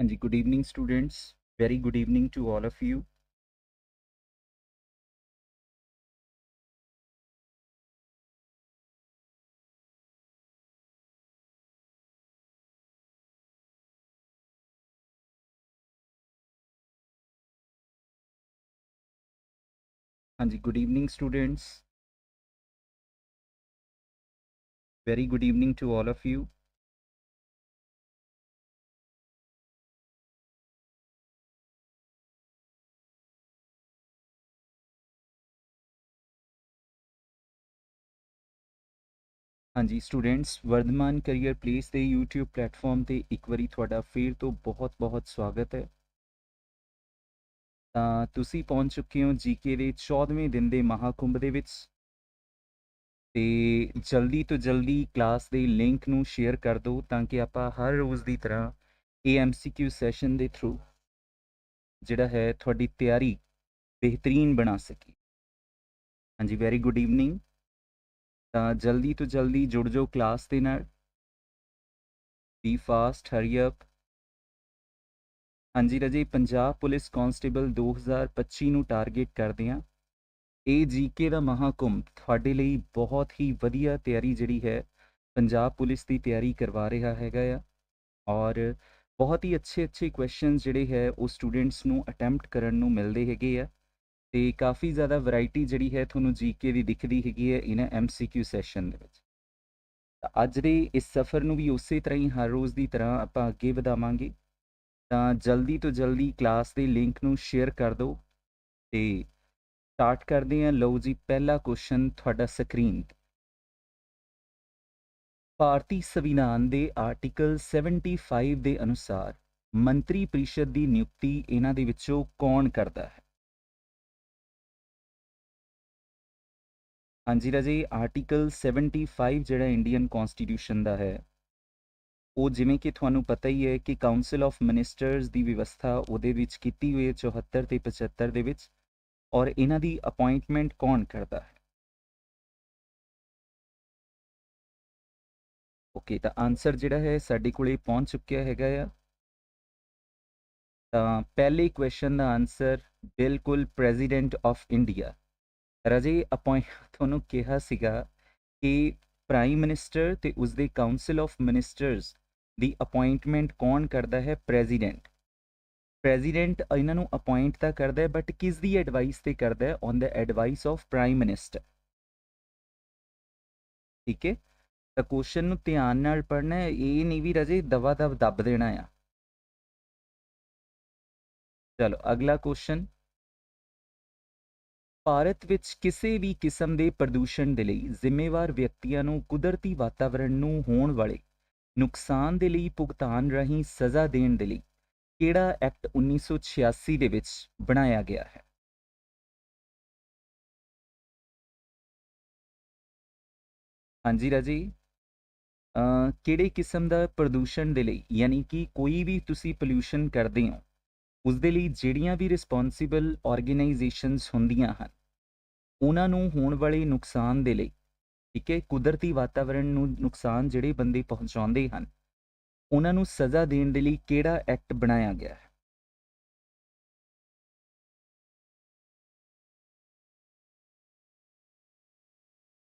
Anji, good evening, students. Very good evening to all of you. Anji, good evening, students. Very good evening to all of you. ਹਾਂਜੀ students Vardhman career place ਦੇ YouTube platform ਤੇ ਇੱਕ ਵਾਰੀ ਤੁਹਾਡਾ ਫੇਰ ਤੋਂ ਬਹੁਤ-ਬਹੁਤ ਸਵਾਗਤ ਹੈ। ਤਾਂ ਤੁਸੀਂ ਪਹੁੰਚ ਚੁੱਕੇ ਹੋ ਜੀਕੇ ਦੇ 14ਵੇਂ ਦਿਨ ਦੇ ਮਹਾਕੁੰਭ ਦੇ ਵਿੱਚ। ਤੇ ਜਲਦੀ ਤੋਂ ਜਲਦੀ ਕਲਾਸ ਦੇ ਲਿੰਕ ਨੂੰ ਸ਼ੇਅਰ ਕਰ ਦਿਓ ਤਾਂ ਕਿ ਆਪਾਂ ਹਰ ਰੋਜ਼ ਦੀ ਤਰ੍ਹਾਂ ਇਹ ਐਮਸੀਕਿਊ ਸੈਸ਼ਨ ਦੇ ਥਰੂ ਜਿਹੜਾ ਹੈ ਤੁਹਾਡੀ ਤਿਆਰੀ ਬਿਹਤਰੀਨ ਬਣਾ ਸਕੀ ਹਾਂਜੀ ਵੈਰੀ ਗੁੱਡ ਈਵਨਿੰਗ ਤਾਂ ਜਲਦੀ ਤੋਂ ਜਲਦੀ ਜੁੜ ਜਾਓ ਕਲਾਸ ਦੇ ਨਾਲ। ਬੀ ਫਾਸਟ ਹਰੀ ਅਪ ਹਾਂਜੀ ਰਜੇ, ਪੰਜਾਬ ਪੁਲਿਸ ਕਾਂਸਟੇਬਲ 2025 ਨੂੰ ਟਾਰਗੇਟ ਕਰਦੇ ਆ ਇਹ ਜੀਕੇ ਦਾ ਮਹਾਕੁੰਭ ਤੁਹਾਡੇ ਲਈ ਬਹੁਤ ਹੀ ਵਧੀਆ ਤਿਆਰੀ ਜਿਹੜੀ ਹੈ, ਪੰਜਾਬ ਪੁਲਿਸ ਦੀ ਤਿਆਰੀ ਕਰਵਾ ਰਿਹਾ ਹੈਗਾ ਆ। ਔਰ ਬਹੁਤ ਹੀ ਅੱਛੇ ਅੱਛੇ ਕੁਐਸਚਨਸ ਜਿਹੜੇ ਹੈ, ਉਹ ਸਟੂਡੈਂਟਸ ਨੂੰ ਅਟੈਂਪਟ ਕਰਨ ਨੂੰ ਮਿਲਦੇ ਹੈਗੇ ਆ। ਤੇ ਕਾਫੀ ਜ਼ਿਆਦਾ ਵੈਰਾਈਟੀ ਜਿਹੜੀ ਹੈ ਤੁਹਾਨੂੰ ਜੀਕੇ ਦੀ ਦਿਖਦੀ ਹੈਗੀ ਹੈ ਇਹਨਾਂ ਐਮਸੀਕਿਊ ਸੈਸ਼ਨ ਦੇ ਵਿੱਚ। ਤਾਂ ਅੱਜ ਦੇ ਇਸ ਸਫ਼ਰ ਨੂੰ ਵੀ ਉਸੇ ਤਰ੍ਹਾਂ ਹੀ ਹਰ ਰੋਜ਼ ਦੀ ਤਰ੍ਹਾਂ ਆਪਾਂ ਅੱਗੇ ਵਧਾਵਾਂਗੇ। ਤਾਂ ਜਲਦੀ ਤੋਂ ਜਲਦੀ ਕਲਾਸ ਦੇ ਲਿੰਕ ਨੂੰ ਸ਼ੇਅਰ ਕਰ ਦਿਓ ਤੇ ਸਟਾਰਟ ਕਰਦੇ ਹਾਂ। ਲਓ ਜੀ ਪਹਿਲਾ ਕੁਐਸਚਨ ਤੁਹਾਡਾ ਸਕਰੀਨ ਭਾਰਤੀ ਸੰਵਿਧਾਨ ਦੇ ਆਰਟੀਕਲ 75 ਦੇ ਅਨੁਸਾਰ ਮੰਤਰੀ ਪਰਿਸ਼ਦ ਦੀ ਨਿਯੁਕਤੀ ਇਹਨਾਂ ਦੇ ਵਿੱਚੋਂ ਕੌਣ ਕਰਦਾ ਹੈ? ਹਾਂਜੀ ਰਾਜੇ ਆਰਟੀਕਲ 75 ਜਿਹੜਾ ਇੰਡੀਅਨ ਕਨਸਟੀਟਿਊਸ਼ਨ ਦਾ ਹੈ, ਉਹ ਜਿਵੇਂ ਕਿ ਤੁਹਾਨੂੰ ਪਤਾ ਹੀ ਹੈ ਕਿ ਕਾਉਂਸਲ ਆਫ ਮਿਨਿਸਟਰਸ ਦੀ ਵਿਵਸਥਾ ਉਹਦੇ ਵਿੱਚ ਕੀਤੀ ਹੋਈ ਹੈ 74 ਤੇ 75 ਦੇ ਵਿੱਚ ਔਰ ਇਹਨਾਂ ਦੀ ਅਪਾਇੰਟਮੈਂਟ ਕੌਣ ਕਰਦਾ ਹੈ? ਓਕੇ ਤਾਂ ਆਨਸਰ ਜਿਹੜਾ ਹੈ ਸਾਡੇ ਕੋਲੇ ਪਹੁੰਚ ਚੁੱਕਿਆ ਹੈਗਾ ਆ। ਤਾਂ ਪਹਿਲੇ ਕੁਐਸਚਨ ਦਾ ਆਨਸਰ ਬਿਲਕੁਲ ਪ੍ਰੈਜ਼ੀਡੈਂਟ ਆਫ ਇੰਡੀਆ ਰਾਜੇ ਅਪਾਇੰਟ ਤੁਹਾਨੂੰ ਕਿਹਾ ਸੀਗਾ ਕਿ ਪ੍ਰਾਈਮ ਮਿਨਿਸਟਰ ਤੇ ਉਸ ਦੇ ਕਾਉਂਸਲ ਆਫ ਮਿਨਿਸਟਰਸ ਦੀ ਅਪਾਇੰਟਮੈਂਟ ਕੌਣ ਕਰਦਾ ਹੈ? ਪ੍ਰੈਜ਼ੀਡੈਂਟ ਪ੍ਰੈਜ਼ੀਡੈਂਟ ਇਹਨਾਂ ਨੂੰ ਅਪਾਇੰਟ ਤਾਂ ਕਰਦਾ ਹੈ ਬਟ ਕਿਸ ਦੀ ਐਡਵਾਈਸ ਤੇ ਕਰਦਾ ਹੈ? On the advice of prime minister ਠੀਕ ਹੈ? ਤਾਂ ਕੁਐਸਚਨ ਨੂੰ ਧਿਆਨ ਨਾਲ ਪੜ੍ਹਨਾ ਹੈ, ਇਹ ਨਹੀਂ ਵੀ ਰਜੇ ਦਵਾ ਦਵ ਦੱਬ ਦੇਣਾ ਆ। ਚਲੋ, ਅਗਲਾ ਕੁਐਸਚਨ ਭਾਰਤ ਵਿੱਚ ਕਿਸੇ ਵੀ ਕਿਸਮ ਦੇ ਪ੍ਰਦੂਸ਼ਣ ਦੇ ਲਈ ਜ਼ਿੰਮੇਵਾਰ ਵਿਅਕਤੀਆਂ ਨੂੰ ਕੁਦਰਤੀ ਵਾਤਾਵਰਣ ਨੂੰ ਹੋਣ ਵਾਲੇ ਨੁਕਸਾਨ ਦੇ ਲਈ ਭੁਗਤਾਨ ਰਾਹੀਂ ਸਜ਼ਾ ਦੇਣ ਦੇ ਲਈ ਕਿਹੜਾ ਐਕਟ 1986 ਦੇ ਵਿੱਚ ਬਣਾਇਆ ਗਿਆ ਹੈ? ਹਾਂਜੀ ਰਾਜੀ। ਕਿਹੜੇ ਕਿਸਮ ਦਾ ਪ੍ਰਦੂਸ਼ਣ ਦੇ ਲਈ ਯਾਨੀ ਕਿ ਕੋਈ ਵੀ ਤੁਸੀਂ ਪੋਲਿਊਸ਼ਨ ਕਰਦੇ ਹੋ ਉਸ ਦੇ ਲਈ ਜਿਹੜੀਆਂ ਵੀ ਰਿਸਪੌਂਸਿਬਲ ਆਰਗੇਨਾਈਜੇਸ਼ਨਸ ਹੁੰਦੀਆਂ ਹਨ, ਉਹਨਾਂ ਨੂੰ ਹੋਣ ਵਾਲੇ ਨੁਕਸਾਨ ਦੇ ਲਈ, ਠੀਕ ਹੈ, ਕੁਦਰਤੀ ਵਾਤਾਵਰਣ ਨੂੰ ਨੁਕਸਾਨ ਜਿਹੜੇ ਬੰਦੇ ਪਹੁੰਚਾਉਂਦੇ ਹਨ, ਉਹਨਾਂ ਨੂੰ ਸਜ਼ਾ ਦੇਣ ਦੇ ਲਈ ਕਿਹੜਾ ਐਕਟ ਬਣਾਇਆ ਗਿਆ ਹੈ?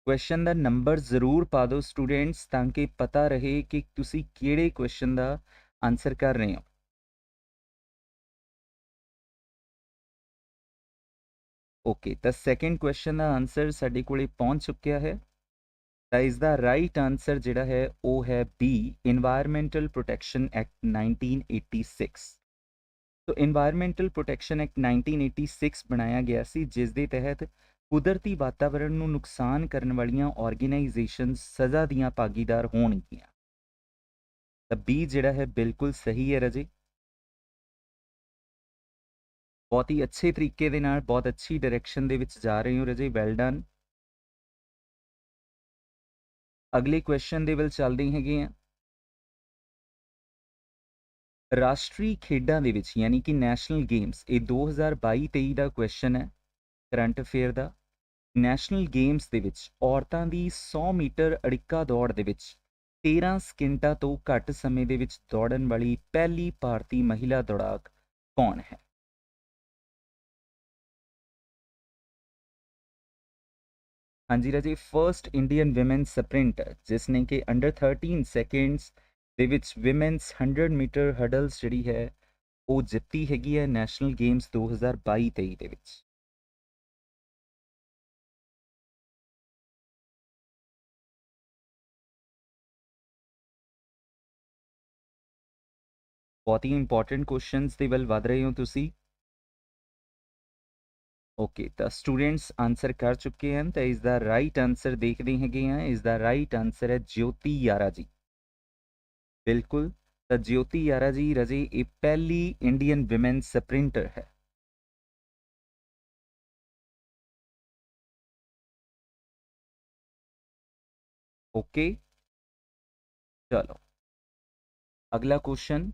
ਕੁਐਸਚਨ ਦਾ ਨੰਬਰ ਜ਼ਰੂਰ ਪਾ ਦਿਓ ਸਟੂਡੈਂਟਸ ਤਾਂ ਕਿ ਪਤਾ ਰਹੇ ਕਿ ਤੁਸੀਂ ਕਿਹੜੇ ਕੁਐਸਚਨ ਦਾ ਆਨਸਰ ਕਰ ਰਹੇ ਹੋ। ਓਕੇ ਤਾਂ ਸੈਕੰਡ ਕੁਐਸਚਨ ਦਾ ਆਨਸਰ ਸਾਡੇ ਕੋਲੇ ਪਹੁੰਚ ਚੁੱਕਿਆ ਹੈ। ਤਾਂ ਇਸ ਦਾ ਰਾਈਟ ਆਨਸਰ ਜਿਹੜਾ ਹੈ, ਉਹ ਹੈ B environmental protection act 1986 so environmental protection act 1986 ਬਣਾਇਆ ਗਿਆ ਸੀ, ਜਿਸ ਦੇ ਤਹਿਤ ਕੁਦਰਤੀ ਵਾਤਾਵਰਣ ਨੂੰ ਨੁਕਸਾਨ ਕਰਨ ਵਾਲੀਆਂ ਆਰਗੇਨਾਈਜੇਸ਼ਨ ਸਜ਼ਾ ਦੀਆਂ ਭਾਗੀਦਾਰ ਹੋਣਗੀਆਂ। ਤਾਂ ਬੀ ਜਿਹੜਾ ਹੈ, ਬਿਲਕੁਲ ਸਹੀ ਹੈ ਰਜੇ। ਬਹੁਤ ਹੀ ਅੱਛੇ ਤਰੀਕੇ ਦੇ ਨਾਲ, ਬਹੁਤ ਅੱਛੀ ਡਾਇਰੈਕਸ਼ਨ ਦੇ ਵਿੱਚ ਜਾ ਰਹੇ ਹੋ ਰਜੇ ਵੈਲ ਡਨ ਅਗਲੇ ਕੁਐਸਚਨ ਦੇ ਵੱਲ ਚੱਲਦੇ ਹੈਗੇ ਆ ਰਾਸ਼ਟਰੀ ਖੇਡਾਂ ਦੇ ਵਿੱਚ, ਯਾਨੀ ਕਿ ਨੈਸ਼ਨਲ ਗੇਮਸ ਇਹ 2022-23 ਦਾ ਕੁਐਸਚਨ ਹੈ, ਕਰੰਟ ਅਫੇਅਰ ਦਾ। ਨੈਸ਼ਨਲ ਗੇਮਸ ਦੇ ਵਿੱਚ, ਔਰਤਾਂ ਦੀ 100 ਮੀਟਰ ਅੜਿੱਕਾ ਦੌੜ ਦੇ ਵਿੱਚ 13 ਸਕਿੰਟਾਂ ਤੋਂ ਘੱਟ ਸਮੇਂ ਦੇ ਵਿੱਚ ਦੌੜਨ ਵਾਲੀ ਪਹਿਲੀ ਭਾਰਤੀ ਮਹਿਲਾ ਦੌੜਾਕ ਕੌਣ ਹੈ? ਹਾਂਜੀ ਰਾਜੇ ਫਰਸਟ ਇੰਡੀਅਨ ਔਮਨ ਸਪ੍ਰਿੰਟਰ ਜਿਸ ਨੇ ਕਿ ਅੰਡਰ 13 ਸੈਕਿੰਡਸ ਦੇ ਵਿੱਚ ਔਮਨਸ 100 ਮੀਟਰ ਹਰਡਲਸ ਜਿਹੜੀ ਹੈ, ਉਹ ਜਿੱਤੀ ਹੈਗੀ ਹੈ ਨੈਸ਼ਨਲ ਗੇਮਸ 2022-23 ਦੇ ਵਿੱਚ। ਬਹੁਤ ਹੀ ਇੰਪੋਰਟੈਂਟ ਕੁਐਸਚਨਸ ਦੇ ਵੱਲ ਵਧ ਰਹੇ ਹੋ ਤੁਸੀਂ। ਓਕੇ ਤਾਂ ਸਟੂਡੈਂਟਸ ਆਨਸਰ ਕਰ ਚੁੱਕੇ ਹਨ ਤਾਂ ਇਸ ਦਾ ਰਾਈਟ ਆਨਸਰ ਦੇਖਦੇ ਹੈਗੇ ਆ ਇਸ ਦਾ ਰਾਈਟ ਆਨਸਰ ਹੈ ਜੋਤੀ ਯਾਰਾ ਜੀ ਬਿਲਕੁਲ ਤਾਂ ਜੋਤੀ ਯਾਰਾ ਜੀ ਰਜੇ ਇਹ ਪਹਿਲੀ ਇੰਡੀਅਨ ਔਮਨ ਸਪ੍ਰਿੰਟਰ ਹੈ ਓਕੇ ਚਲੋ ਅਗਲਾ ਕੁਐਸਚਨ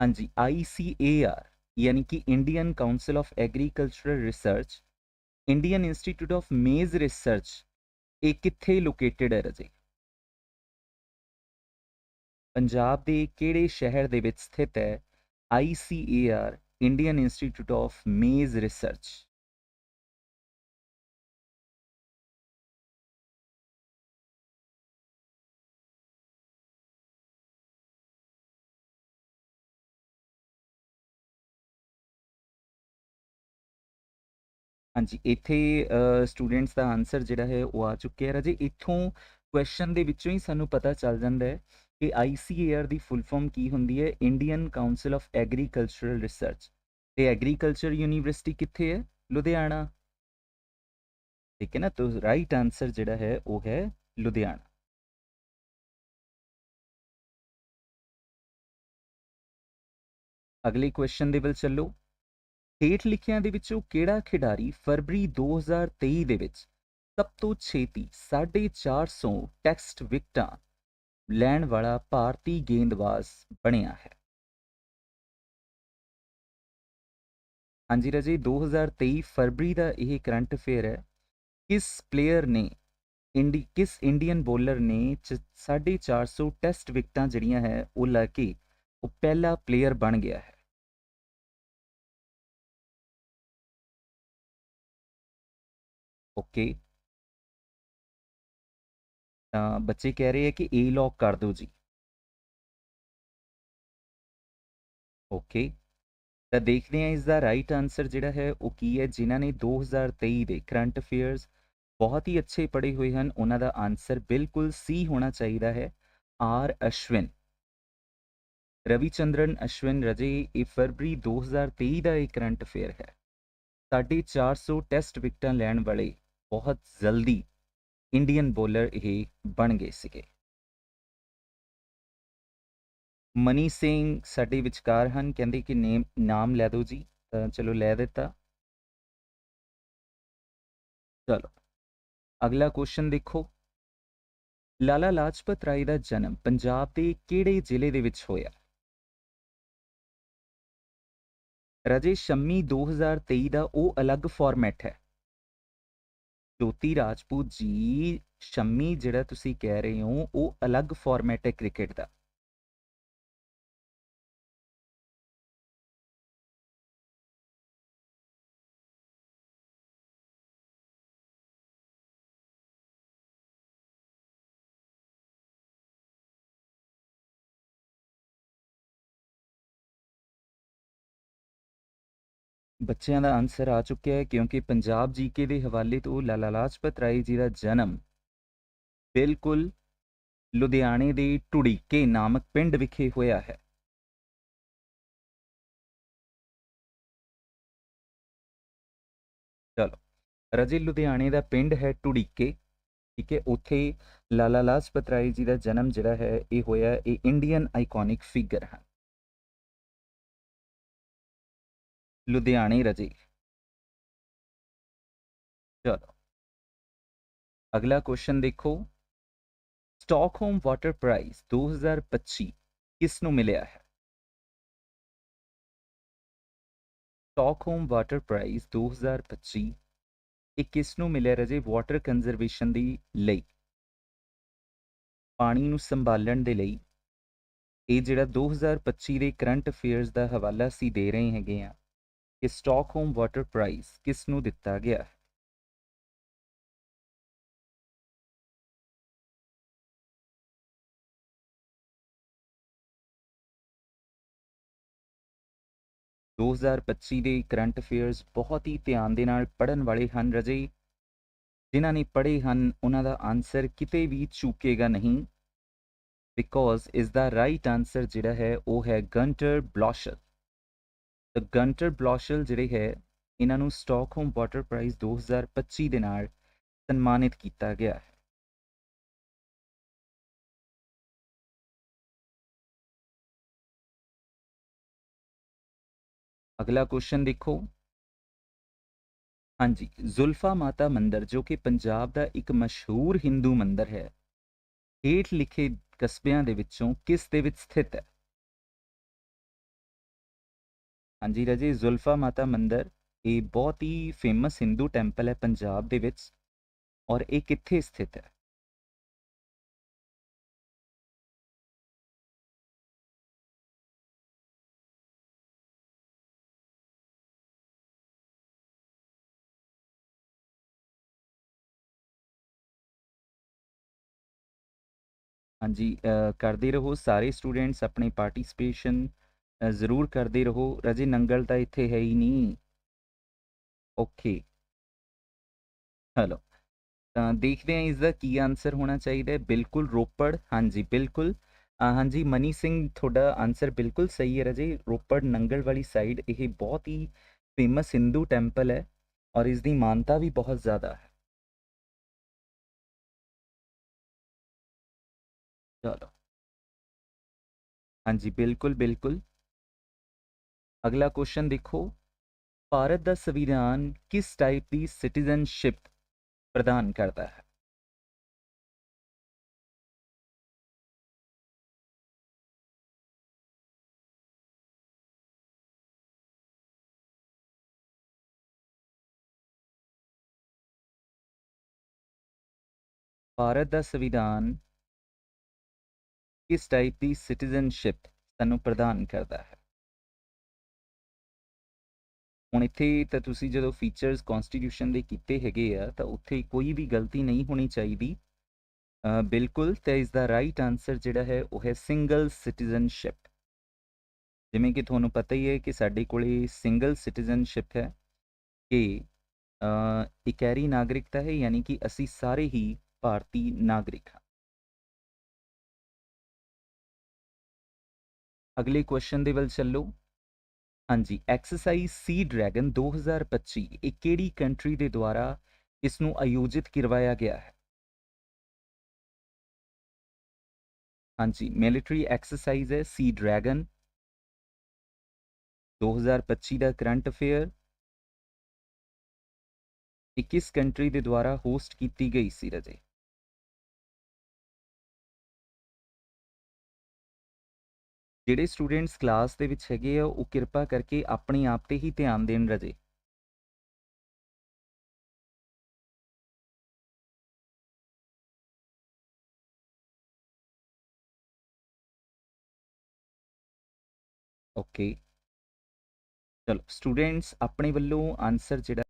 ਹਾਂਜੀ ICAR यानी कि Indian council of agricultural research Indian institute of maize research ਇਹ ਕਿੱਥੇ ਲੋਕੇਟਡ ਹੈ ਰਜੇ ਪੰਜਾਬ ਦੇ ਕਿਹੜੇ ਸ਼ਹਿਰ ਦੇ ਵਿੱਚ ਸਥਿਤ ਹੈ ICAR Indian institute of maize research ਹਾਂਜੀ, ਇੱਥੇ ਸਟੂਡੈਂਟਸ ਦਾ ਆਨਸਰ ਜਿਹੜਾ ਹੈ ਉਹ ਆ ਚੁੱਕਿਆ ਰਾਜੇ। ਇੱਥੋਂ ਕੁਐਸਚਨ ਦੇ ਵਿੱਚੋਂ ਹੀ ਸਾਨੂੰ ਪਤਾ ਚੱਲ ਜਾਂਦਾ ਹੈ ਕਿ ICAR ਦੀ ਫੁੱਲ ਫਾਰਮ ਕੀ ਹੁੰਦੀ ਹੈ? Indian council of agricultural research. ਤੇ ਐਗਰੀਕਲਚਰ ਯੂਨੀਵਰਸਿਟੀ ਕਿੱਥੇ ਹੈ? ਲੁਧਿਆਣਾ। ਠੀਕ ਹੈ ਨਾ? ਤਾਂ ਰਾਈਟ ਆਨਸਰ ਜਿਹੜਾ ਹੈ ਉਹ ਹੈ ਲੁਧਿਆਣਾ। ਅਗਲੇ ਕੁਐਸਚਨ ਦੇ ਵੱਲ ਚੱਲੋ। ਹੇਠ ਲਿਖਿਆਂ ਦੇ ਵਿੱਚੋਂ ਕਿਹੜਾ ਖਿਡਾਰੀ ਫਰਵਰੀ 2023 ਦੇ ਵਿੱਚ ਸਭ ਤੋਂ ਛੇਤੀ 450 ਟੈਸਟ ਵਿਕਟਾਂ ਲੈਣ ਵਾਲਾ ਭਾਰਤੀ ਗੇਂਦਬਾਜ਼ ਬਣਿਆ ਹੈ? ਹਾਂਜੀ ਰਜੀ 2023 ਫਰਵਰੀ ਦਾ ਇਹ ਕਰੰਟ ਅਫੇਅਰ ਹੈ। ਕਿਸ ਪਲੇਅਰ ਨੇ ਇੰਡੀ, ਕਿਸ ਇੰਡੀਅਨ ਬੋਲਰ ਨੇ 450 ਟੈਸਟ ਵਿਕਟਾਂ ਜਿਹੜੀਆਂ ਹੈ ਉਹ ਲੈ ਕੇ ਉਹ ਪਹਿਲਾ ਪਲੇਅਰ ਬਣ ਗਿਆ ਹੈ? ਓਕੇ ਤਾਂ ਬੱਚੇ ਕਹਿ ਰਹੇ ਆ ਕਿ ਏ ਲੌਕ ਕਰ ਦਿਓ ਜੀ। ਓਕੇ ਤਾਂ ਦੇਖਦੇ ਹਾਂ ਇਸ ਦਾ ਰਾਈਟ ਆਨਸਰ ਜਿਹੜਾ ਹੈ ਉਹ ਕੀ ਹੈ, ਜਿਨ੍ਹਾਂ ਨੇ 2023 ਦੇ ਕਰੰਟ ਅਫੇਅਰਸ ਬਹੁਤ ਹੀ ਅੱਛੇ ਪੜ੍ਹੇ ਹੋਏ ਹਨ, ਉਹਨਾਂ ਦਾ ਆਨਸਰ ਬਿਲਕੁਲ ਸੀ ਹੋਣਾ ਚਾਹੀਦਾ ਹੈ। ਆਰ ਅਸ਼ਵਿਨ। ਰਵੀਚੰਦਰਨ ਅਸ਼ਵਿਨ ਰਜੇ, ਇਹ ਫਰਵਰੀ 2023 ਦਾ ਇੱਕ ਕਰੰਟ ਅਫੇਅਰ ਹੈ। 450 ਟੈਸਟ ਵਿਕਟਾਂ ਲੈਣ ਵਾਲੇ ਬਹੁਤ ਜਲਦੀ ਇੰਡੀਅਨ ਬੋਲਰ ਇਹ ਬਣ ਗਏ ਸੀਗੇ। ਮਨੀ ਸਿੰਘ ਸਾਡੇ ਵਿਚਕਾਰ ਹਨ, ਕਹਿੰਦੇ ਕਿ ਨੇਮ, ਨਾਮ ਲੈ ਦਿਓ ਜੀ। ਤਾਂ ਚਲੋ ਲੈ ਦਿੱਤਾ। ਚਲੋ, ਅਗਲਾ ਕੁਐਸਚਨ ਦੇਖੋ। ਲਾਲਾ ਲਾਜਪਤ ਰਾਏ ਦਾ ਜਨਮ ਪੰਜਾਬ ਦੇ ਕਿਹੜੇ ਜ਼ਿਲ੍ਹੇ ਦੇ ਵਿੱਚ ਹੋਇਆ? ਰਾਜੇ ਸ਼ੰਮੀ 2023 ਦਾ ਉਹ ਅਲੱਗ ਫਾਰਮੈਟ ਹੈ। ਜੋਤੀ ਰਾਜਪੂਤ ਜੀ, ਸ਼ੰਮੀ ਜਿਹੜਾ ਤੁਸੀਂ ਕਹਿ ਰਹੇ ਹੋ, ਉਹ ਅਲੱਗ ਫਾਰਮੈਟ ਹੈ ਕ੍ਰਿਕਟ ਦਾ। ਬੱਚਿਆਂ ਦਾ ਆਨਸਰ ਆ ਚੁੱਕਿਆ ਹੈ ਕਿਉਂਕਿ ਪੰਜਾਬ ਜੀਕੇ ਦੇ ਹਵਾਲੇ ਤੋਂ ਲਾਲਾ ਲਾਜਪਤ ਰਾਏ ਜੀ ਦਾ ਜਨਮ ਬਿਲਕੁਲ ਲੁਧਿਆਣੇ ਦੇ ਟੁੜੀਕੇ ਨਾਮਕ ਪਿੰਡ ਵਿਖੇ ਹੋਇਆ ਹੈ। ਚਲੋ, ਰਜੇ ਲੁਧਿਆਣੇ ਦਾ ਪਿੰਡ ਹੈ ਟੁੜੀਕੇ ਠੀਕ ਹੈ, ਉੱਥੇ ਲਾਲਾ ਲਾਜਪਤ ਰਾਏ ਜੀ ਦਾ ਜਨਮ ਜਿਹੜਾ ਹੈ, ਇਹ ਹੋਇਆ, ਇਹ ਇੰਡੀਅਨ ਆਈਕੋਨਿਕ ਫਿਗਰ ਹੈ ਲੁਧਿਆਣੇ ਰਜੇ ਚਲੋ। ਅਗਲਾ ਕੁਐਸਚਨ ਦੇਖੋ। ਸਟਾਕਹੋਮ ਵਾਟਰ ਪ੍ਰਾਈਜ਼ 2025 ਕਿਸ ਨੂੰ ਮਿਲਿਆ ਹੈ? ਸਟਾਕਹੋਮ ਵਾਟਰ ਪ੍ਰਾਈਜ਼ 2025 ਇਹ ਕਿਸ ਨੂੰ ਮਿਲਿਆ ਰਜੇ? ਵਾਟਰ ਕੰਜ਼ਰਵੇਸ਼ਨ ਦੀ ਲਈ। ਪਾਣੀ ਨੂੰ ਸੰਭਾਲਣ ਦੇ ਲਈ। ਇਹ ਜਿਹੜਾ 2025 ਦੇ ਕਰੰਟ ਅਫੇਅਰਸ ਦਾ ਹਵਾਲਾ ਅਸੀਂ ਦੇ ਰਹੇ ਹੈਗੇ ਆ ਕਿ ਸਟਾਕਹੋਮ ਵਾਟਰ ਪ੍ਰਾਈਜ਼ ਕਿਸ ਨੂੰ ਦਿੱਤਾ ਗਿਆ ਦੋ ਹਜ਼ਾਰ ਪੱਚੀ ਦੇ ਕਰੰਟ ਅਫੇਅਰਸ ਬਹੁਤ ਹੀ ਧਿਆਨ ਦੇ ਨਾਲ ਪੜਨ ਵਾਲੇ ਹਨ ਰਜੇ। ਜਿਨ੍ਹਾਂ ਨੇ ਪੜ੍ਹੇ ਹਨ, ਉਹਨਾਂ ਦਾ ਆਨਸਰ ਕਿਤੇ ਵੀ ਚੂਕੇਗਾ ਨਹੀਂ। ਬਿਕੋਜ਼ ਇਸ ਦਾ ਰਾਈਟ ਆਨਸਰ ਜਿਹੜਾ ਹੈ, ਉਹ ਹੈ ਗੰਟਰ ਬਲੌਸ਼ਲ ਤਾਂ ਗੰਟਰ ਬਲੌਸ਼ਲ ਜਿਹੜੇ ਹੈ, ਇਹਨਾਂ ਨੂੰ ਸਟਾਕਹੋਮ ਵਾਟਰ ਪ੍ਰਾਈਜ਼ 2025 ਦੇ ਨਾਲ ਸਨਮਾਨਿਤ ਕੀਤਾ ਗਿਆ ਹੈ। ਅਗਲਾ ਕੁਐਸਚਨ ਦੇਖੋ। ਹਾਂਜੀ, ਜ਼ੁਲਫਾ ਮਾਤਾ ਮੰਦਿਰ, ਜੋ ਕਿ ਪੰਜਾਬ ਦਾ ਇੱਕ ਮਸ਼ਹੂਰ ਹਿੰਦੂ ਮੰਦਿਰ ਹੈ, ਹੇਠ ਲਿਖੇ ਕਸਬਿਆਂ ਦੇ ਵਿੱਚੋਂ ਕਿਸ ਦੇ ਵਿੱਚ ਸਥਿਤ ਹੈ? ਹਾਂਜੀ ਰਾਜੇ, ਜ਼ੁਲਫਾ ਮਾਤਾ ਮੰਦਿਰ ਇਹ ਬਹੁਤ ਹੀ ਫੇਮਸ ਹਿੰਦੂ ਟੈਂਪਲ ਹੈ ਪੰਜਾਬ ਦੇ ਵਿੱਚ ਔਰ ਇਹ ਕਿੱਥੇ ਸਥਿਤ ਹੈ? ਹਾਂਜੀ ਕਰਦੇ ਰਹੋ ਸਾਰੇ ਸਟੂਡੈਂਟਸ ਆਪਣੀ ਪਾਰਟਿਸਿਪੇਸ਼ਨ ਜ਼ਰੂਰ ਕਰਦੇ ਰਹੋ ਰਜੇ ਨੰਗਲ ਤਾਂ ਇੱਥੇ ਹੈ ਹੀ ਨਹੀਂ ਓਕੇ ਹਲੋ ਤਾਂ ਦੇਖਦੇ ਹਾਂ ਇਸ ਦਾ ਕੀ ਆਨਸਰ ਹੋਣਾ ਚਾਹੀਦਾ ਹੈ ਬਿਲਕੁਲ ਰੋਪੜ ਹਾਂਜੀ ਬਿਲਕੁਲ ਅ, ਹਾਂਜੀ ਮਨੀ ਸਿੰਘ ਤੁਹਾਡਾ ਆਨਸਰ ਬਿਲਕੁਲ ਸਹੀ ਹੈ ਰਜੇ ਰੋਪੜ ਨੰਗਲ ਵਾਲੀ ਸਾਈਡ ਇਹ ਬਹੁਤ ਹੀ ਫੇਮਸ ਹਿੰਦੂ ਟੈਂਪਲ ਹੈ ਔਰ ਇਸ ਦੀ ਮਾਨਤਾ ਵੀ ਬਹੁਤ ਜ਼ਿਆਦਾ ਹੈ ਚਲੋ ਹਾਂਜੀ ਬਿਲਕੁਲ ਬਿਲਕੁਲ ਅਗਲਾ ਕੁਐਸਚਨ ਦੇਖੋ, ਭਾਰਤ ਦਾ ਸੰਵਿਧਾਨ ਕਿਸ ਟਾਈਪ ਦੀ ਸਿਟੀਜ਼ਨਸ਼ਿਪ ਪ੍ਰਦਾਨ ਕਰਦਾ ਹੈ? ਭਾਰਤ ਦਾ ਸੰਵਿਧਾਨ ਕਿਸ ਟਾਈਪ ਦੀ ਸਿਟੀਜ਼ਨਸ਼ਿਪ ਸਾਨੂੰ ਪ੍ਰਦਾਨ ਕਰਦਾ ਹੈ? ਹੁਣ ਇੱਥੇ ਤਾਂ ਤੁਸੀਂ ਜਦੋਂ ਫੀਚਰਸ ਕਨਸਟੀਟਿਊਸ਼ਨ ਦੇ ਕੀਤੇ ਹੈਗੇ ਆ, ਤਾਂ ਉੱਥੇ ਕੋਈ ਵੀ ਗਲਤੀ ਨਹੀਂ ਹੋਣੀ ਚਾਹੀਦੀ। ਬਿਲਕੁਲ, ਤੇ ਇਸ ਦਾ ਰਾਈਟ ਆਨਸਰ ਜਿਹੜਾ ਹੈ, ਉਹ ਹੈ ਸਿੰਗਲ ਸਿਟੀਜ਼ਨਸ਼ਿਪ ਜਿਵੇਂ ਕਿ ਤੁਹਾਨੂੰ ਪਤਾ ਹੀ ਹੈ ਕਿ ਸਾਡੇ ਕੋਲੇ ਸਿੰਗਲ ਸਿਟੀਜ਼ਨਸ਼ਿਪ ਹੈ ਕਿ ਇਕੈਰੀ ਨਾਗਰਿਕਤਾ ਹੈ, ਯਾਨੀ ਕਿ ਅਸੀਂ ਸਾਰੇ ਹੀ ਭਾਰਤੀ ਨਾਗਰਿਕ ਹਾਂ। ਅਗਲੇ ਕੁਐਸਚਨ ਦੇ ਵੱਲ ਚੱਲੋ। ਹਾਂਜੀ ਐਕਸਰਸਾਈਜ਼ ਸੀ ਡਰੈਗਨ 2025 ਇਹ ਕਿਹੜੀ ਕੰਟਰੀ ਦੇ ਦੁਆਰਾ ਇਸ ਨੂੰ ਆਯੋਜਿਤ ਕਰਵਾਇਆ ਗਿਆ ਹੈ? ਹਾਂਜੀ ਮਿਲਟਰੀ ਐਕਸਰਸਾਈਜ਼ ਹੈ ਸੀ ਡਰੈਗਨ 2025 ਦਾ ਕਰੰਟ ਅਫੇਅਰ। ਇਹ ਕਿਸ ਕੰਟਰੀ ਦੇ ਦੁਆਰਾ ਹੋਸਟ ਕੀਤੀ ਗਈ ਸੀ ਰਜੇ? ਜਿਹੜੇ ਸਟੂਡੈਂਟਸ ਕਲਾਸ ਦੇ ਵਿੱਚ ਹੈਗੇ ਆ, ਉਹ ਕਿਰਪਾ ਕਰਕੇ ਆਪਣੇ ਆਪ ਤੇ ਹੀ ਧਿਆਨ ਦੇਣ ਰਜੇ। ਓਕੇ। ਚਲੋ, ਸਟੂਡੈਂਟਸ ਆਪਣੇ ਵੱਲੋਂ ਆਨਸਰ ਜਿਹੜਾ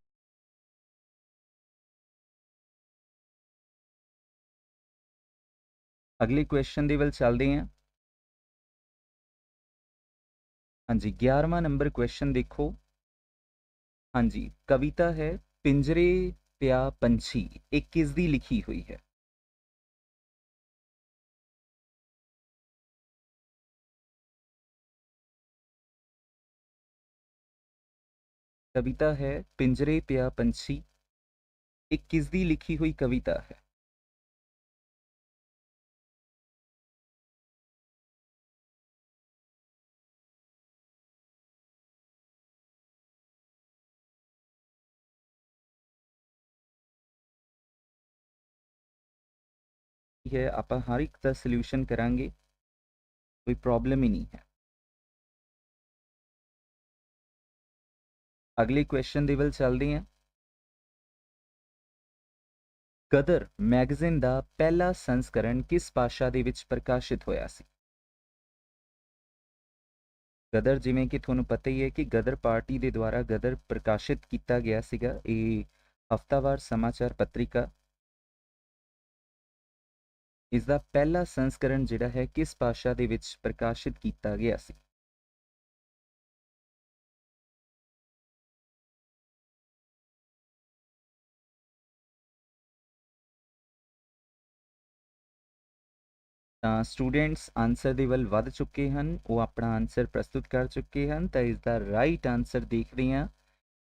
ਅਗਲੇ ਕੁਐਸਚਨ ਦੇ ਵੱਲ ਚੱਲਦੇ ਹਾਂ ਹਾਂਜੀ 11ਵਾਂ ਨੰਬਰ ਕੁਐਸਚਨ ਦੇਖੋ। ਹਾਂਜੀ, ਕਵਿਤਾ ਹੈ, ਪਿੰਜਰੇ ਪਿਆ ਪੰਛੀ, ਇਹ ਕਿਸ ਦੀ ਲਿਖੀ ਹੋਈ ਹੈ? ਕਵਿਤਾ ਹੈ, ਪਿੰਜਰੇ ਪਿਆ ਪੰਛੀ, ਇਹ ਕਿਸ ਦੀ ਲਿਖੀ ਹੋਈ ਕਵਿਤਾ ਹੈ? ਹੈ, ਆਪਾਂ ਹਰ ਇੱਕ ਦਾ ਸੋਲੂਸ਼ਨ ਕਰਾਂਗੇ, ਕੋਈ ਪ੍ਰੋਬਲਮ ਹੀ ਨਹੀਂ ਹੈ। ਅਗਲੇ ਕੁਐਸਚਨ ਦੇ ਵੱਲ ਚੱਲਦੇ ਹਾਂ। ਗਦਰ ਮੈਗਜ਼ੀਨ ਦਾ ਪਹਿਲਾ ਸੰਸਕਰਣ ਕਿਸ ਭਾਸ਼ਾ ਦੇ ਵਿੱਚ ਪ੍ਰਕਾਸ਼ਿਤ ਹੋਇਆ ਸੀ? ਗਦਰ ਜਿਵੇਂ ਕਿ ਤੁਹਾਨੂੰ ਪਤਾ ਹੀ ਹੈ ਕਿ ਗਦਰ ਪਾਰਟੀ ਦੇ ਦੁਆਰਾ ਗਦਰ ਪ੍ਰਕਾਸ਼ਿਤ ਕੀਤਾ ਗਿਆ ਸੀਗਾ, ਇਹ ਹਫਤਾਵਾਰ ਸਮਾਚਾਰ ਪੱਤਰਿਕਾ ਇਸ ਦਾ ਪਹਿਲਾ ਸੰਸਕਰਣ ਜਿਹੜਾ ਹੈ ਕਿਸ ਭਾਸ਼ਾ ਦੇ ਵਿੱਚ ਪ੍ਰਕਾਸ਼ਿਤ ਕੀਤਾ ਗਿਆ ਸੀ? ਤਾਂ ਸਟੂਡੈਂਟਸ ਆਨਸਰ ਦੇ ਵੱਲ ਵੱਧ ਚੁੱਕੇ ਹਨ, ਉਹ ਆਪਣਾ ਆਨਸਰ ਪ੍ਰਸਤੁਤ ਕਰ ਚੁੱਕੇ ਹਨ, ਤਾਂ ਇਸ ਦਾ ਰਾਈਟ ਆਨਸਰ ਦੇਖਦੇ ਹਾਂ।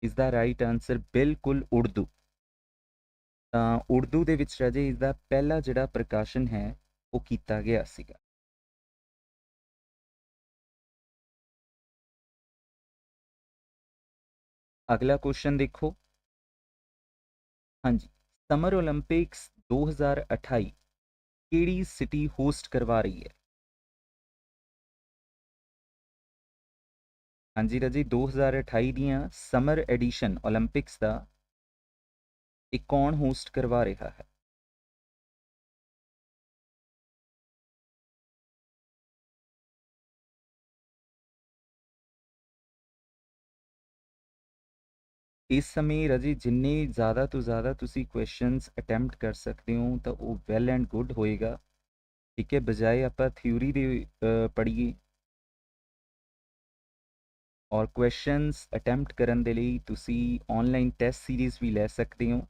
ਇਸ ਦਾ ਰਾਈਟ ਆਨਸਰ ਬਿਲਕੁਲ ਉਰਦੂ। ਤਾਂ ਉਰਦੂ ਦੇ ਵਿੱਚ ਰਾਜੇ ਇਸ ਦਾ ਪਹਿਲਾ ਜਿਹੜਾ ਪ੍ਰਕਾਸ਼ਨ ਹੈ, ਉਹ ਕੀਤਾ ਗਿਆ ਸੀਗਾ। ਅਗਲਾ ਕੁਐਸਚਨ ਦੇਖੋ। ਹਾਂਜੀ, ਸਮਰ 올림픽ਸ 2028 ਕਿਹੜੀ ਸਿਟੀ ਹੋਸਟ ਕਰਵਾ ਰਹੀ ਹੈ? ਹਾਂਜੀ ਰਾਜੀ 2028 ਦੀਆਂ ਸਮਰ ਐਡੀਸ਼ਨ 올림픽ਸ ਦਾ ਇਹ ਕੌਣ ਹੋਸਟ ਕਰਵਾ ਰਿਹਾ ਹੈ ਇਸ ਸਮੇਂ ਰਜੀ ਜਿੰਨੇ ਜ਼ਿਆਦਾ ਤੋਂ ਜ਼ਿਆਦਾ ਤੁਸੀਂ ਕੁਐਸਚਨਸ ਅਟੈਂਪਟ ਕਰ ਸਕਦੇ ਹੋ ਤਾਂ ਉਹ ਵੈਲ ਐਂਡ ਗੁੱਡ ਹੋਏਗਾ ਠੀਕ ਹੈ ਬਜਾਏ ਆਪਾਂ ਥਿਊਰੀ ਦੇ ਪੜ੍ਹੀਏ ਔਰ ਕੁਐਸਚਨਸ ਅਟੈਂਪਟ ਕਰਨ ਦੇ ਲਈ ਤੁਸੀਂ ਆਨਲਾਈਨ ਟੈਸਟ ਸੀਰੀਜ਼ ਵੀ ਲੈ ਸਕਦੇ ਹੋ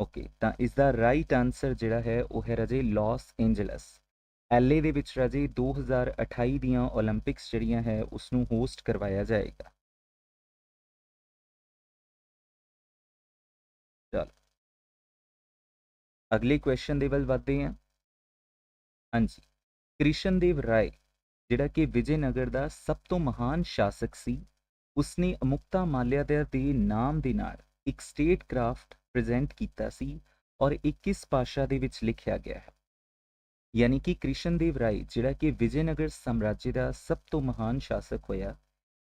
ਓਕੇ ਤਾਂ ਇਸ ਦਾ ਰਾਈਟ ਆਨਸਰ ਜਿਹੜਾ ਹੈ, ਉਹ ਹੈ ਰਾਜੇ ਲਾਸ ਐਂਜਲਸ ਐਲਏ ਦੇ ਵਿੱਚ ਰਾਜੇ 2028 ਦੀਆਂ 올림픽ਸ ਜਿਹੜੀਆਂ ਹੈ ਉਸ ਨੂੰ ਹੋਸਟ ਕਰਵਾਇਆ ਜਾਏਗਾ। ਚਲ। ਅਗਲੇ ਕੁਐਸਚਨ ਦੇ ਵੱਲ ਵਧਦੇ ਹਾਂ। ਹਾਂਜੀ। ਕ੍ਰਿਸ਼ਨ ਦੇਵ ਰਾਏ, ਜਿਹੜਾ ਕਿ ਵਿਜੇਨਗਰ ਦਾ ਸਭ ਤੋਂ ਮਹਾਨ ਸ਼ਾਸਕ ਸੀ, ਉਸਨੇ ਅਮੁਕਤਾ ਮਾਲਿਆ ਦੇ ਨਾਮ ਦੇ ਨਾਲ ਇੱਕ ਸਟੇਟ ਕ੍ਰਾਫਟ ਪ੍ਰੈਜ਼ੈਂਟ ਕੀਤਾ ਸੀ ਔਰ 21 ਭਾਸ਼ਾ ਦੇ ਵਿੱਚ ਲਿਖਿਆ ਗਿਆ ਹੈ। ਯਾਨੀ ਕਿ ਕ੍ਰਿਸ਼ਨਦੇਵ ਰਾਏ, ਜਿਹੜਾ ਕਿ ਵਿਜੇਨਗਰ ਸਾਮਰਾਜ ਦਾ ਸਭ ਤੋਂ ਮਹਾਨ ਸ਼ਾਸਕ ਹੋਇਆ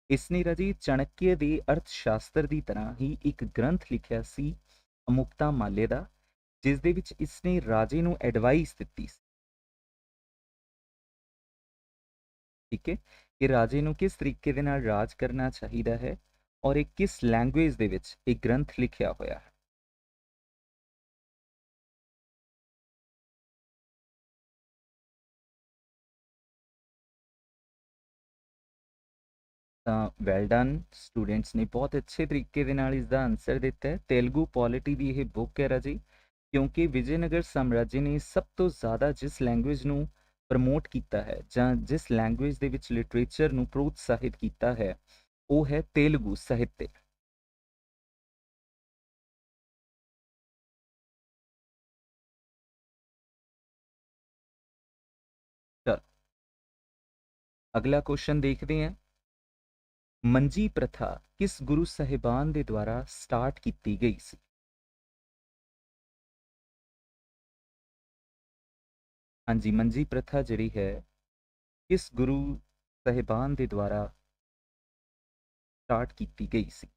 ਇਸ ਨੇ ਰਜੀ ਚਣਕਯ ਦੇ ਅਰਥ ਸ਼ਾਸਤਰ ਦੀ ਤਰ੍ਹਾਂ ਹੀ ਇੱਕ ਗ੍ਰੰਥ ਲਿਖਿਆ ਸੀ ਅਮੁਕਤਾ ਮਾਲੇ ਦਾ, ਜਿਸ ਦੇ ਵਿੱਚ ਇਸ ਨੇ ਰਾਜੇ ਨੂੰ ਐਡਵਾਈਸ ਦਿੱਤੀ ਸੀ। ਠੀਕ ਹੈ, ਕਿ ਰਾਜੇ ਨੂੰ ਕਿਸ ਤਰੀਕੇ ਦੇ ਨਾਲ ਰਾਜ ਕਰਨਾ ਚਾਹੀਦਾ ਹੈ ਔਰ ਇਹ ਕਿਸ ਲੈਂਗੁਏਜ ਦੇ ਵਿੱਚ ਇਹ ਗ੍ਰੰਥ ਲਿਖਿਆ ਹੋਇਆ ਹੈ। ਤਾਂ ਵੈਲ ਡਨ ਸਟੂਡੈਂਟਸ ਨੇ ਬਹੁਤ ਅੱਛੇ ਤਰੀਕੇ ਦੇ ਨਾਲ ਇਸ ਦਾ ਆਨਸਰ ਦਿੱਤਾ ਹੈ। ਤੇਲਗੂ ਪੋਲਿਟੀ ਦੀ ਇਹ ਬੁੱਕ ਹੈ ਰਾਜੀ, ਕਿਉਂਕਿ ਵਿਜੇਨਗਰ ਸਾਮਰਾਜ ਨੇ ਸਭ ਤੋਂ ਜ਼ਿਆਦਾ ਜਿਸ ਲੈਂਗੁਏਜ ਨੂੰ ਪ੍ਰਮੋਟ ਕੀਤਾ ਹੈ ਜਾਂ ਜਿਸ ਲੈਂਗੁਏਜ ਦੇ ਵਿੱਚ ਲਿਟਰੇਚਰ ਨੂੰ ਪ੍ਰੋਤਸਾਹਿਤ ਕੀਤਾ ਹੈ, ਉਹ ਹੈ ਤੇਲਗੂ ਸਾਹਿਤ ਅਗਲਾ ਕੁਐਸਚਨ ਦੇਖਦੇ ਹਾਂ। ਮੰਜੀ ਪ੍ਰਥਾ ਕਿਸ ਗੁਰੂ ਸਾਹਿਬਾਨ ਦੇ ਦੁਆਰਾ ਸਟਾਰਟ ਕੀਤੀ ਗਈ ਸੀ? ਹਾਂਜੀ, ਮੰਜੀ ਪ੍ਰਥਾ ਜਿਹੜੀ ਹੈ, ਕਿਸ ਗੁਰੂ ਸਾਹਿਬਾਨ ਦੇ ਦੁਆਰਾ ਸਟਾਰਟ ਕੀਤੀ ਗਈ ਸੀ?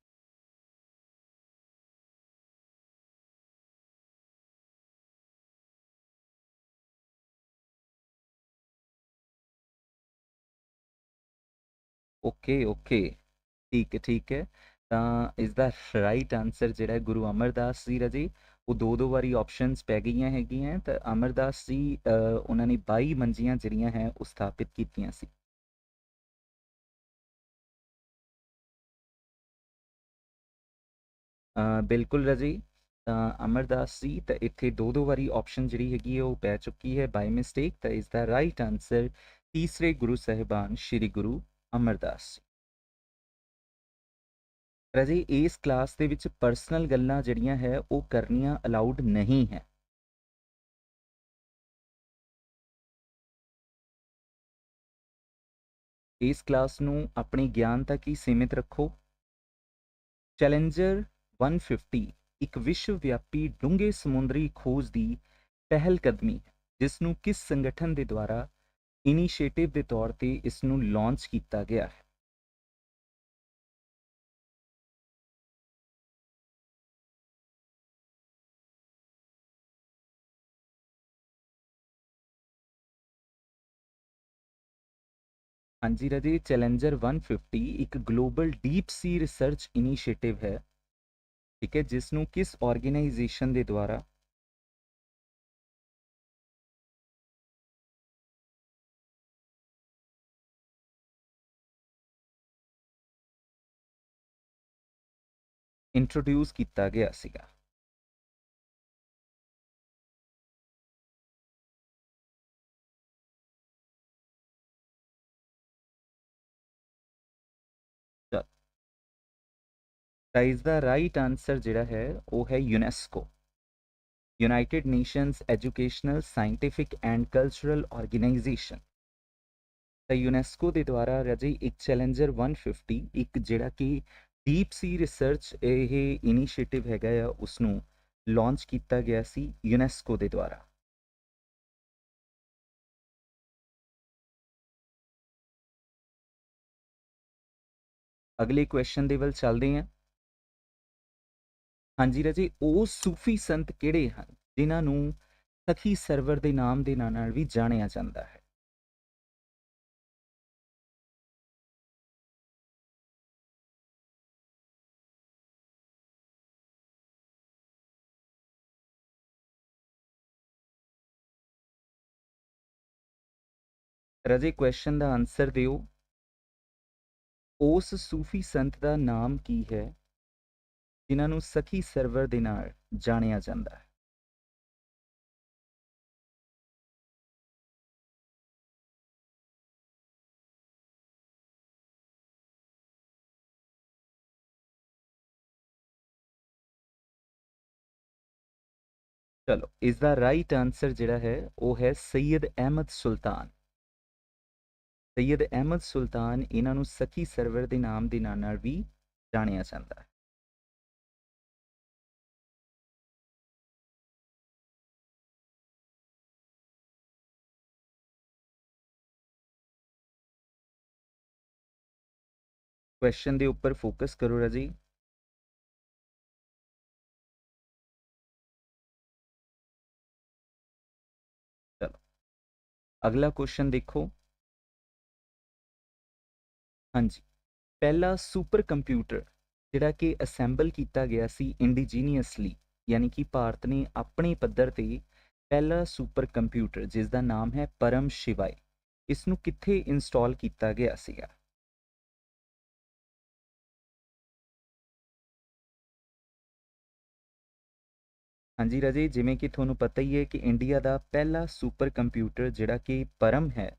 ਓਕੇ ਓਕੇ ਠੀਕ ਹੈ ਠੀਕ ਹੈ। ਤਾਂ ਇਸ ਦਾ ਰਾਈਟ ਆਨਸਰ ਜਿਹੜਾ ਹੈ ਗੁਰੂ ਅਮਰਦਾਸ ਜੀ ਰਜੀ ਉਹ ਦੋ ਦੋ ਵਾਰੀ ਆਪਸ਼ਨਸ ਪੈ ਗਈਆਂ ਹੈਗੀਆਂ। ਤਾਂ ਅਮਰਦਾਸ ਜੀ ਉਹਨਾਂ ਨੇ 22 ਮੰਜੀਆਂ ਜਿਹੜੀਆਂ ਹੈ, ਉਹ ਸਥਾਪਿਤ ਕੀਤੀਆਂ ਸੀ। ਬਿਲਕੁਲ ਰਜੀ। ਤਾਂ ਅਮਰਦਾਸ ਜੀ, ਤਾਂ ਇੱਥੇ ਦੋ ਦੋ ਵਾਰੀ ਆਪਸ਼ਨ ਜਿਹੜੀ ਹੈਗੀ ਹੈ, ਉਹ ਪੈ ਚੁੱਕੀ ਹੈ ਬਾਈ ਮਿਸਟੇਕ ਤਾਂ ਇਸ ਦਾ ਰਾਈਟ ਆਨਸਰ ਤੀਸਰੇ ਗੁਰੂ ਸਹਿਬਾਨ ਸ੍ਰੀ ਗੁਰੂ ਅਮਰਦਾਸ ਜੀ। ਰਾਜੇ ਇਸ ਕਲਾਸ ਦੇ ਵਿੱਚ ਪਰਸਨਲ ਗੱਲਾਂ ਜਿਹੜੀਆਂ ਹੈ, ਉਹ ਕਰਨੀਆਂ ਅਲਾਉਡ ਨਹੀਂ ਹੈ। ਇਸ ਕਲਾਸ ਨੂੰ ਆਪਣੇ ਗਿਆਨ ਤੱਕ ਹੀ ਸੀਮਿਤ ਰੱਖੋ। ਚੈਲੰਜਰ 150 ਇੱਕ ਵਿਸ਼ਵ ਵਿਆਪੀ ਡੂੰਘੇ ਸਮੁੰਦਰੀ ਖੋਜ ਦੀ ਪਹਿਲ ਕਦਮੀ ਹੈ ਜਿਸ ਨੂੰ ਕਿਸ ਸੰਗਠਨ ਦੇ ਦੁਆਰਾ ਇਨੀਸ਼ੀਏਟਿਵ ਦੇ ਤੌਰ ਤੇ ਇਸ ਨੂੰ ਲਾਂਚ ਕੀਤਾ ਗਿਆ ਹੈ। ਹਾਂਜੀ ਰਾਜੇ ਚੈਲੰਜਰ 150 ਇੱਕ global deep sea research initiative ਹੈ ਠੀਕ ਹੈ ਜਿਸ ਨੂੰ ਕਿਸ ਆਰਗੇਨਾਈਜੇਸ਼ਨ ਦੇ ਦੁਆਰਾ ਇੰਟਰੋਡਿਊਸ ਕੀਤਾ ਗਿਆ ਸੀਗਾ ਤਾਂ ਇਸ ਦਾ ਰਾਈਟ ਆਨਸਰ ਜਿਹੜਾ ਹੈ, ਉਹ ਹੈ UNESCO United Nations Educational Scientific and Cultural Organization ਤਾਂ ਯੂਨੈਸਕੋ ਦੇ ਦੁਆਰਾ ਰਜੀ ਇੱਕ ਚੈਲੰਜਰ 150 ਇੱਕ ਜਿਹੜਾ ਕਿ ਡੀਪ ਸੀ ਰਿਸਰਚ ਇਹ ਇਨੀਸ਼ੀਏਟਿਵ ਹੈਗਾ ਆ ਉਸ ਨੂੰ ਲਾਂਚ ਕੀਤਾ ਗਿਆ ਸੀ ਯੂਨੈਸਕੋ ਦੇ ਦੁਆਰਾ। ਅਗਲੇ ਕੁਐਸਚਨ ਦੇ ਵੱਲ ਚੱਲਦੇ ਹਾਂ। ਹਾਂਜੀ ਰਾਜੇ, ਉਹ ਸੂਫੀ ਸੰਤ ਕਿਹੜੇ ਹਨ? ਜਿਨ੍ਹਾਂ ਨੂੰ ਸਖੀ ਸਰਵਰ ਦੇ ਨਾਮ ਦੇ ਨਾਂ ਨਾਲ ਵੀ ਜਾਣਿਆ ਜਾਂਦਾ ਹੈ। ਰਾਜੇ ਕੁਐਸਚਨ ਦਾ ਆਨਸਰ ਦਿਓ। ਉਸ ਸੂਫੀ ਸੰਤ ਦਾ ਨਾਮ ਕੀ ਹੈ? ਜਿਨ੍ਹਾਂ ਨੂੰ ਸਖੀ ਸਰਵਰ ਦੇ ਨਾਲ ਜਾਣਿਆ ਜਾਂਦਾ ਹੈ। ਚਲੋ, ਇਸ ਦਾ ਰਾਈਟ ਆਨਸਰ ਜਿਹੜਾ ਹੈ, ਉਹ ਹੈ ਸੈਯਦ ਅਹਿਮਦ ਸੁਲਤਾਨ। ਸੈਯਦ ਅਹਿਮਦ ਸੁਲਤਾਨ ਇਹਨਾਂ ਨੂੰ ਸਖੀ ਸਰਵਰ ਦੇ ਨਾਮ ਦੇ ਨਾਂ ਨਾਲ ਵੀ ਜਾਣਿਆ ਜਾਂਦਾ ਹੈ। ਕੁਐਸਚਨ ਦੇ ਉੱਪਰ ਫੋਕਸ ਕਰੋ ਰਾਜੀ। ਚਲੋ, ਅਗਲਾ ਕੁਐਸਚਨ ਦੇਖੋ। ਹਾਂਜੀ, ਪਹਿਲਾ ਸੁਪਰ ਕੰਪਿਊਟਰ ਜਿਹੜਾ ਕਿ ਅਸੈਂਬਲ ਕੀਤਾ ਗਿਆ ਸੀ ਇੰਡੀਜੀਨੀਅਸਲੀ ਯਾਨੀ ਕਿ ਭਾਰਤ ਨੇ ਆਪਣੇ ਪੱਧਰ ਤੇ ਪਹਿਲਾ ਸੁਪਰ ਕੰਪਿਊਟਰ ਜਿਸ ਦਾ ਨਾਮ ਹੈ ਪਰਮ ਸ਼ਿਵਾਏ ਇਸ ਨੂੰ ਕਿੱਥੇ ਇੰਸਟਾਲ ਕੀਤਾ ਗਿਆ ਸੀਗਾ? ਹਾਂਜੀ ਰਾਜੇ, ਜਿਵੇਂ ਕਿ ਤੁਹਾਨੂੰ ਪਤਾ ਹੀ ਹੈ ਕਿ ਇੰਡੀਆ ਦਾ ਪਹਿਲਾ ਸੁਪਰ ਕੰਪਿਊਟਰ ਜਿਹੜਾ ਕਿ ਪਰਮ ਹੈ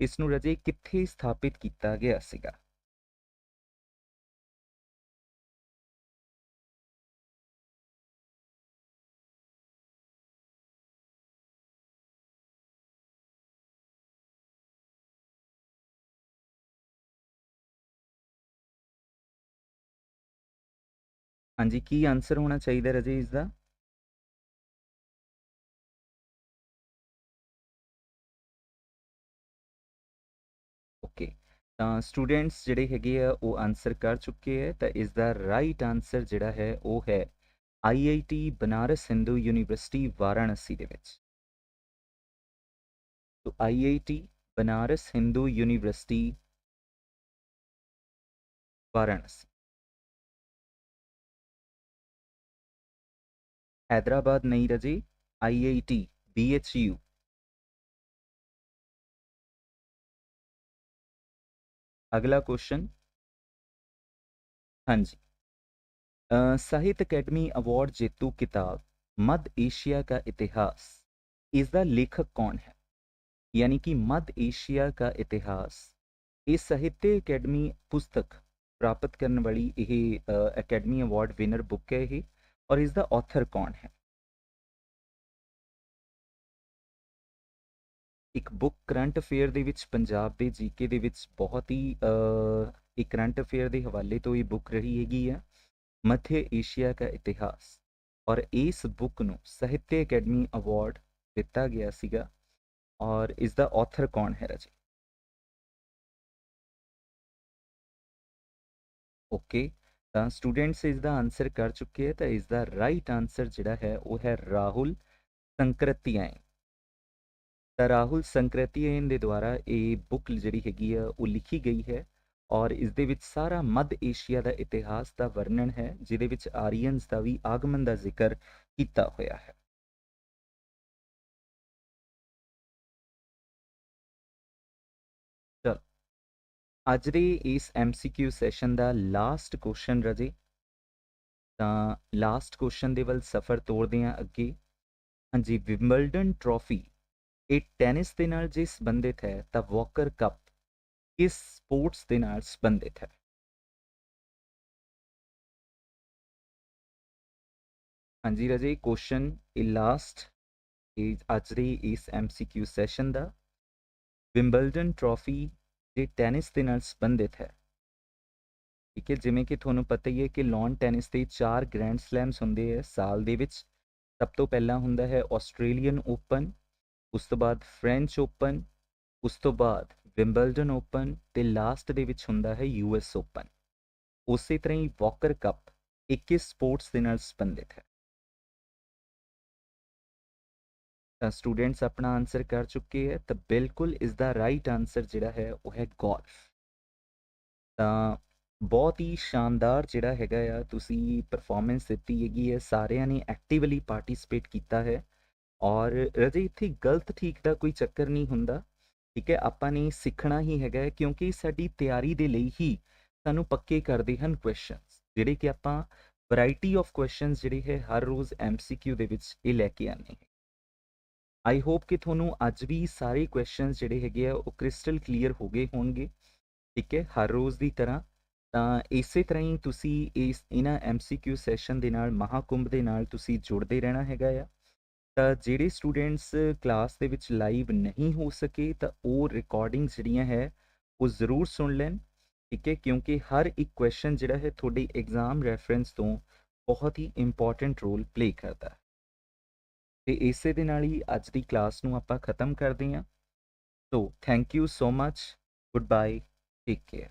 ਇਸ ਨੂੰ ਰਜੇ ਕਿੱਥੇ ਸਥਾਪਿਤ ਕੀਤਾ ਗਿਆ ਸੀਗਾ? ਹਾਂਜੀ, ਕੀ ਆਨਸਰ ਹੋਣਾ ਚਾਹੀਦਾ ਰਜੇ ਇਸ ਦਾ ਤਾਂ ਸਟੂਡੈਂਟਸ ਜਿਹੜੇ ਹੈਗੇ ਆ ਉਹ ਆਨਸਰ ਕਰ ਚੁੱਕੇ ਹੈ ਤਾਂ ਇਸ ਦਾ ਰਾਈਟ ਆਨਸਰ ਜਿਹੜਾ ਹੈ ਉਹ ਹੈ ਆਈਆਈਟੀ ਬਨਾਰਸ ਹਿੰਦੂ ਯੂਨੀਵਰਸਿਟੀ ਵਾਰਾਣਸੀ ਦੇ ਵਿੱਚ तो आईआईटी बनारस हिंदू यूनिवर्सिटी वाराणसी हैदराबाद नहीं रजी आईआईटी बीएचयू अगला क्वेश्चन हाँ जी। साहित्य अकेडमी अवार्ड जेतु किताब, मध्य एशिया का इतिहास, इसका लेखक कौन है? यानी कि मध्य एशिया का इतिहास। ये साहित्य अकेडमी पुस्तक प्राप्त करने वाली यह अकेडमी अवार्ड विनर बुक है ये, और इसका ऑथर कौन है? ਇੱਕ ਬੁੱਕ ਕਰੰਟ ਅਫੇਅਰ ਦੇ ਵਿੱਚ ਪੰਜਾਬ ਦੇ ਜੀਕੇ ਦੇ ਵਿੱਚ ਬਹੁਤ ਹੀ ਇੱਕ ਕਰੰਟ ਅਫੇਅਰ ਦੇ ਹਵਾਲੇ ਤੋਂ ਇਹ ਬੁੱਕ ਰਹੀ ਹੈਗੀ ਆ ਮੱਧ ਏਸ਼ੀਆ ਦਾ ਇਤਿਹਾਸ। ਔਰ ਇਸ ਬੁੱਕ ਨੂੰ ਸਾਹਿਤ ਅਕੈਡਮੀ ਅਵਾਰਡ ਦਿੱਤਾ ਗਿਆ ਸੀਗਾ ਔਰ ਇਸ ਦਾ ਆਥਰ ਕੌਣ ਹੈ ਰਾਜੀ? ਓਕੇ ਤਾਂ ਸਟੂਡੈਂਟਸ ਇਸ ਦਾ ਆਨਸਰ ਕਰ ਚੁੱਕੇ ਹੈ ਤਾਂ ਇਸ ਦਾ ਰਾਈਟ ਆਨਸਰ ਜਿਹੜਾ ਹੈ ਉਹ ਹੈ ਰਾਹੁਲ ਸੰਕਰਤੀਆਂ ਤਾਂ ਰਾਹੁਲ ਸੰਕ੍ਰਿਤੀਏਨ ਦੇ ਦੁਆਰਾ ਇਹ ਬੁੱਕ ਜਿਹੜੀ ਹੈਗੀ ਆ, ਉਹ ਲਿਖੀ ਗਈ ਹੈ ਔਰ ਇਸ ਦੇ ਵਿੱਚ ਸਾਰਾ ਮੱਧ ਏਸ਼ੀਆ ਦਾ ਇਤਿਹਾਸ ਦਾ ਵਰਣਨ ਹੈ, ਜਿਹਦੇ ਵਿੱਚ ਆਰੀਅਨਸ ਦਾ ਵੀ ਆਗਮਨ ਦਾ ਜ਼ਿਕਰ ਕੀਤਾ ਹੋਇਆ ਹੈ। ਅੱਜ ਦੇ ਇਸ ਐਮਸੀਕਿਊ ਸੈਸ਼ਨ ਦਾ ਲਾਸਟ ਕੁਐਸਚਨ ਰਜੇ। ਤਾਂ ਲਾਸਟ ਕੁਐਸਚਨ ਦੇ ਵੱਲ ਸਫ਼ਰ ਤੋੜਦੇ ਹਾਂ ਅੱਗੇ। ਹਾਂਜੀ, ਵਿੰਬਲਡਨ ਟਰੋਫੀ ਇਹ ਟੈਨਿਸ ਦੇ ਨਾਲ ਜੇ ਸੰਬੰਧਿਤ ਹੈ, ਤਾਂ ਵਾਕਰ ਕੱਪ ਇਸ ਸਪੋਰਟਸ ਦੇ ਨਾਲ ਸੰਬੰਧਿਤ ਹੈ। ਹਾਂਜੀ ਰਾਜੇ ਕੁਐਸਚਨ ਇਹ ਲਾਸਟ ਇਹ ਅੱਜ ਦੇ ਇਸ ਐਮਸੀਕਿਊ ਸੈਸ਼ਨ ਦਾ। ਵਿੰਬਲਡਨ ਟਰਾਫੀ ਜੇ ਟੈਨਿਸ ਦੇ ਨਾਲ ਸੰਬੰਧਿਤ ਹੈ, ਠੀਕ ਹੈ, ਜਿਵੇਂ ਕਿ ਤੁਹਾਨੂੰ ਪਤਾ ਹੀ ਹੈ ਕਿ ਲੌਨ ਟੈਨਿਸ ਦੇ ਚਾਰ ਗ੍ਰੈਂਡ ਸਲੈਮਸ ਹੁੰਦੇ ਆ ਸਾਲ ਦੇ ਵਿੱਚ। ਸਭ ਤੋਂ ਪਹਿਲਾਂ ਹੁੰਦਾ ਹੈ ਆਸਟ੍ਰੇਲੀਅਨ ਓਪਨ ਉਸ ਤੋਂ ਬਾਅਦ ਫ੍ਰੈਂਚ ਓਪਨ ਉਸ ਤੋਂ ਬਾਅਦ ਵਿੰਬਲਡਨ ਓਪਨ ਤੇ ਲਾਸਟ ਦੇ ਵਿੱਚ ਹੁੰਦਾ ਹੈ ਯੂਐਸ ਓਪਨ ਉਸੇ ਤਰ੍ਹਾਂ ਹੀ ਵਾਕਰ ਕੱਪ 21 ਸਪੋਰਟਸ ਦੇ ਨਾਲ ਸੰਬੰਧਿਤ ਹੈ। ਤਾਂ ਸਟੂਡੈਂਟਸ ਆਪਣਾ ਆਨਸਰ ਕਰ ਚੁੱਕੇ ਹੈ, ਤਾਂ ਬਿਲਕੁਲ ਇਸ ਦਾ ਰਾਈਟ ਆਨਸਰ ਜਿਹੜਾ ਹੈ ਉਹ ਹੈ ਗੋਲਫ ਤਾਂ ਬਹੁਤ ਹੀ ਸ਼ਾਨਦਾਰ ਜਿਹੜਾ ਹੈਗਾ ਆ, ਤੁਸੀਂ ਪਰਫਾਰਮੈਂਸ ਦਿੱਤੀ ਹੈਗੀ ਹੈ, ਸਾਰਿਆਂ ਨੇ ਐਕਟਿਵਲੀ ਪਾਰਟਿਸਿਪੇਟ ਕੀਤਾ ਹੈ। ਔਰ ਰਜੇ ਇੱਥੇ ਗਲਤ ਠੀਕ ਦਾ ਕੋਈ ਚੱਕਰ ਨਹੀਂ ਹੁੰਦਾ, ਠੀਕ ਹੈ? ਆਪਾਂ ਨੇ ਸਿੱਖਣਾ ਹੀ ਹੈਗਾ ਕਿਉਂਕਿ ਸਾਡੀ ਤਿਆਰੀ ਦੇ ਲਈ ਹੀ ਸਾਨੂੰ ਪੱਕੇ ਕਰਦੇ ਹਨ ਕੁਐਸਚਨਸ ਜਿਹੜੇ ਕਿ ਆਪਾਂ ਵੈਰਾਈਟੀ ਆਫ ਕੁਐਸਚਨਸ ਜਿਹੜੇ ਹੈ, ਹਰ ਰੋਜ਼ ਐਮਸੀਕਿਊ ਦੇ ਵਿੱਚ ਇਹ ਲੈ ਕੇ ਆਨੇ ਹੈ। ਆਈ ਹੋਪ ਕਿ ਤੁਹਾਨੂੰ ਅੱਜ ਵੀ ਸਾਰੇ ਕੁਐਸਚਨਸ ਜਿਹੜੇ ਹੈਗੇ ਆ, ਉਹ ਕ੍ਰਿਸਟਲ ਕਲੀਅਰ ਹੋ ਗਏ ਹੋਣਗੇ, ਠੀਕ ਹੈ? ਹਰ ਰੋਜ਼ ਦੀ ਤਰ੍ਹਾਂ। ਤਾਂ ਇਸੇ ਤਰ੍ਹਾਂ ਹੀ ਤੁਸੀਂ ਇਸ, ਇਹਨਾਂ ਐਮਸੀਕਿਊ ਸੈਸ਼ਨ ਦੇ ਨਾਲ, ਮਹਾਕੁੰਭ ਦੇ ਨਾਲ ਤੁਸੀਂ ਜੁੜਦੇ ਰਹਿਣਾ ਹੈਗਾ ਆ। ਤਾਂ ਜਿਹੜੇ ਸਟੂਡੈਂਟਸ ਕਲਾਸ ਦੇ ਵਿੱਚ ਲਾਈਵ ਨਹੀਂ ਹੋ ਸਕੇ ਤਾਂ ਉਹ ਰਿਕਾਰਡਿੰਗ ਜਿਹੜੀਆਂ ਹੈ, ਉਹ ਜ਼ਰੂਰ ਸੁਣ ਲੈਣ, ਠੀਕ ਹੈ? ਕਿਉਂਕਿ ਹਰ ਇੱਕ ਕੁਐਸਚਨ ਜਿਹੜਾ ਹੈ ਤੁਹਾਡੇ ਐਗਜ਼ਾਮ ਰੈਫਰੈਂਸ ਤੋਂ ਬਹੁਤ ਹੀ ਇੰਪੋਰਟੈਂਟ ਰੋਲ ਪਲੇ ਕਰਦਾ ਹੈ। ਤੇ ਇਸੇ ਦੇ ਨਾਲ ਹੀ ਅੱਜ ਦੀ ਕਲਾਸ ਨੂੰ ਆਪਾਂ ਖਤਮ ਕਰਦੇ ਹਾਂ। So thank you so much goodbye take care